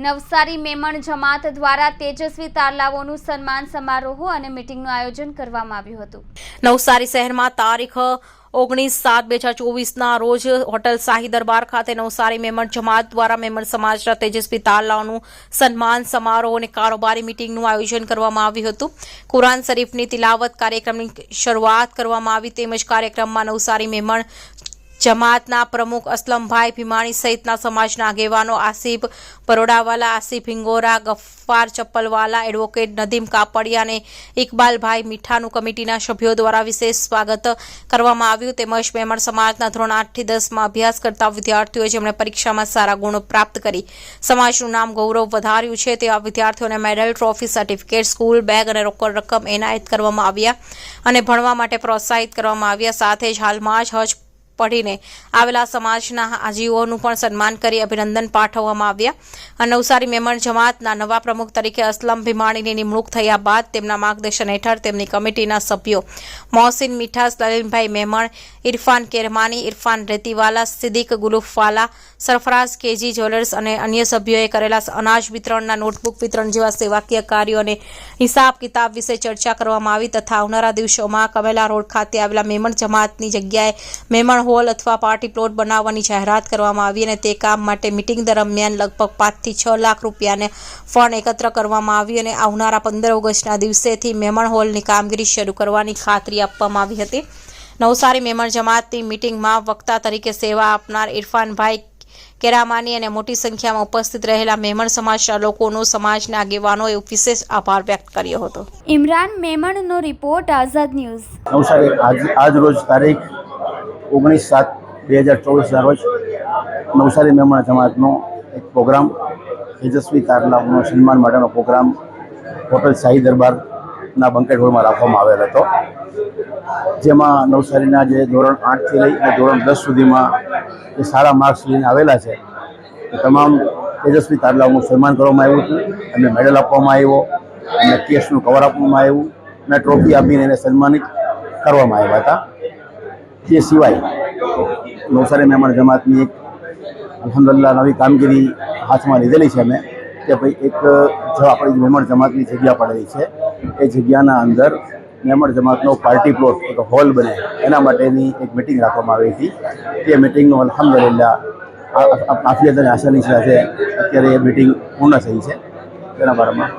નવસારી મેમણ જમાત દ્વારા તેજસ્વી તારલાઓનું સન્માન સમારોહ અને મીટિંગનું આયોજન કરવામાં આવ્યું હતું. નવસારી શહેરમાં તારીખ ઓગણીસ સાત બે હજાર ચોવીસના રોજ હોટલ શાહી દરબાર ખાતે નવસારી મેમણ જમાત દ્વારા મેમણ સમાજના તેજસ્વી તારલાઓનું સન્માન સમારોહ અને કારોબારી મિટિંગનું આયોજન કરવામાં આવ્યું હતું. કુરાન શરીફની તિલાવત કાર્યક્રમની શરૂઆત કરવામાં આવી તેમજ કાર્યક્રમમાં નવસારી મેમણ જમાતના પ્રમુખ અસલમભાઈ ભીમાણી સહિતના સમાજના આગેવાનો આસિફ પરોડાવાલા, આસિફ હિંગોરા, ગફ્ફાર ચપ્પલવાલા, એડવોકેટ નદીમ કાપડિયા અને ઇકબાલભાઈ મીઠાનું કમિટીના સભ્યો દ્વારા વિશેષ સ્વાગત કરવામાં આવ્યું. તેમજ મેમણ સમાજના ધોરણ આઠથી દસમાં અભ્યાસ કરતા વિદ્યાર્થીઓ જેમણે પરીક્ષામાં સારા ગુણો પ્રાપ્ત કરી, સમાજનું નામ ગૌરવ વધાર્યું છે, તેવા વિદ્યાર્થીઓને medal, trophy, certificate, school bag અને રોકડ રકમ એનાયત કરવામાં આવ્યા અને ભણવા માટે પ્રોત્સાહિત કરવામાં આવ્યા. સાથે જ હાલમાં જ હજ પઢીને આવેલા સમાજના આજીવોનું પણ સન્માન કરી અભિનંદન પાઠવવામાં આવ્યા. નવસારી મેમણ જમાતના નવા પ્રમુખ તરીકે અસલમ ભીમાણીની નિમણૂક થયા બાદ તેમના માર્ગદર્શન હેઠળ તેમની કમિટીના સભ્યો Mohsin Mithas Salimbhai Memon, Irfan Kermani, Irfan Retiwala, Siddique Gulufwala, Sarfaraz K G jewellers અને અન્ય સભ્યોએ કરેલા અનાજ વિતરણના નોટબુક વિતરણ જેવા સેવાકીય કાર્યો અને હિસાબ કિતાબ વિશે ચર્ચા કરવામાં આવી તથા આવનારા દિવસોમાં કમેલા રોડ ખાતે આવેલા મેમણ જમાતની જગ્યાએ મેમણ હોલ અથવા પાર્ટી પ્લોટ બનાવવાની જાહેરાત કરવામાં આવી અને તે કામ માટે મિટિંગ દરમિયાન લગભગ પાંચથી છ લાખ રૂપિયાને ફંડ એકત્ર કરવામાં આવી અને આવનારા પંદર ઓગસ્ટના દિવસેથી મેમણ હોલની કામગીરી શરૂ કરવાની ખાતરી આપવામાં આવી હતી. નવસારી મેમણ જમાતની મિટિંગમાં વક્તા તરીકે સેવા આપનાર ઇરફાનભાઈ કેરામાની અને મોટી સંખ્યામાં ઉપસ્થિત રહેલા મેમણ સમાજના લોકોનો સમાજના આગેવાનોએ વિશેષ આભાર વ્યક્ત કર્યો હતો. ઇમરાન મેમણનો રિપોર્ટ આઝાદ ન્યૂઝ. નવસારી આજ આજ રોજ તારીખ ઓગણીસ સાત બે હજાર ચોવીસના રોજ નવસારી મહેમાન જમાતનો એક પ્રોગ્રામ, તેજસ્વી તારલાવનો સન્માન માટેનો પ્રોગ્રામ હોટલ શાહી દરબારના બંકેટ હોલમાં રાખવામાં આવેલ હતો. જેમાં નવસારીના જે ધોરણ આઠથી લઈ અને ધોરણ દસ સુધીમાં જે સારા માર્ક્સ લઈને આવેલા છે, એ તમામ તેજસ્વી તારલાવનું સન્માન કરવામાં આવ્યું હતું. અને મેડલ આપવામાં આવ્યો અને કેસનું કવર આપવામાં આવ્યું અને ટ્રોફી આપીને એને સન્માનિત કરવામાં આવ્યા હતા. તે સિવાય નવસારી મહેમાન જમાતની એક અલહમદુલિલ્લાહ નવી કામગીરી હાથમાં લીધેલી છે અમે, કે ભાઈ એક જો આપણી મહેમાન જમાતની જગ્યા પડેલી છે. એ જગ્યાના અંદર મહેમાન જમાતનો પાર્ટી પ્લોટ, એક હોલ બને, એના માટેની એક મિટિંગ રાખવામાં આવી હતી. તે મિટિંગનો અલહમદુલિલ્લા આફિયત અને આસાની સાથે અત્યારે એ મિટિંગ પૂર્ણ થઈ છે. તેના બારામાં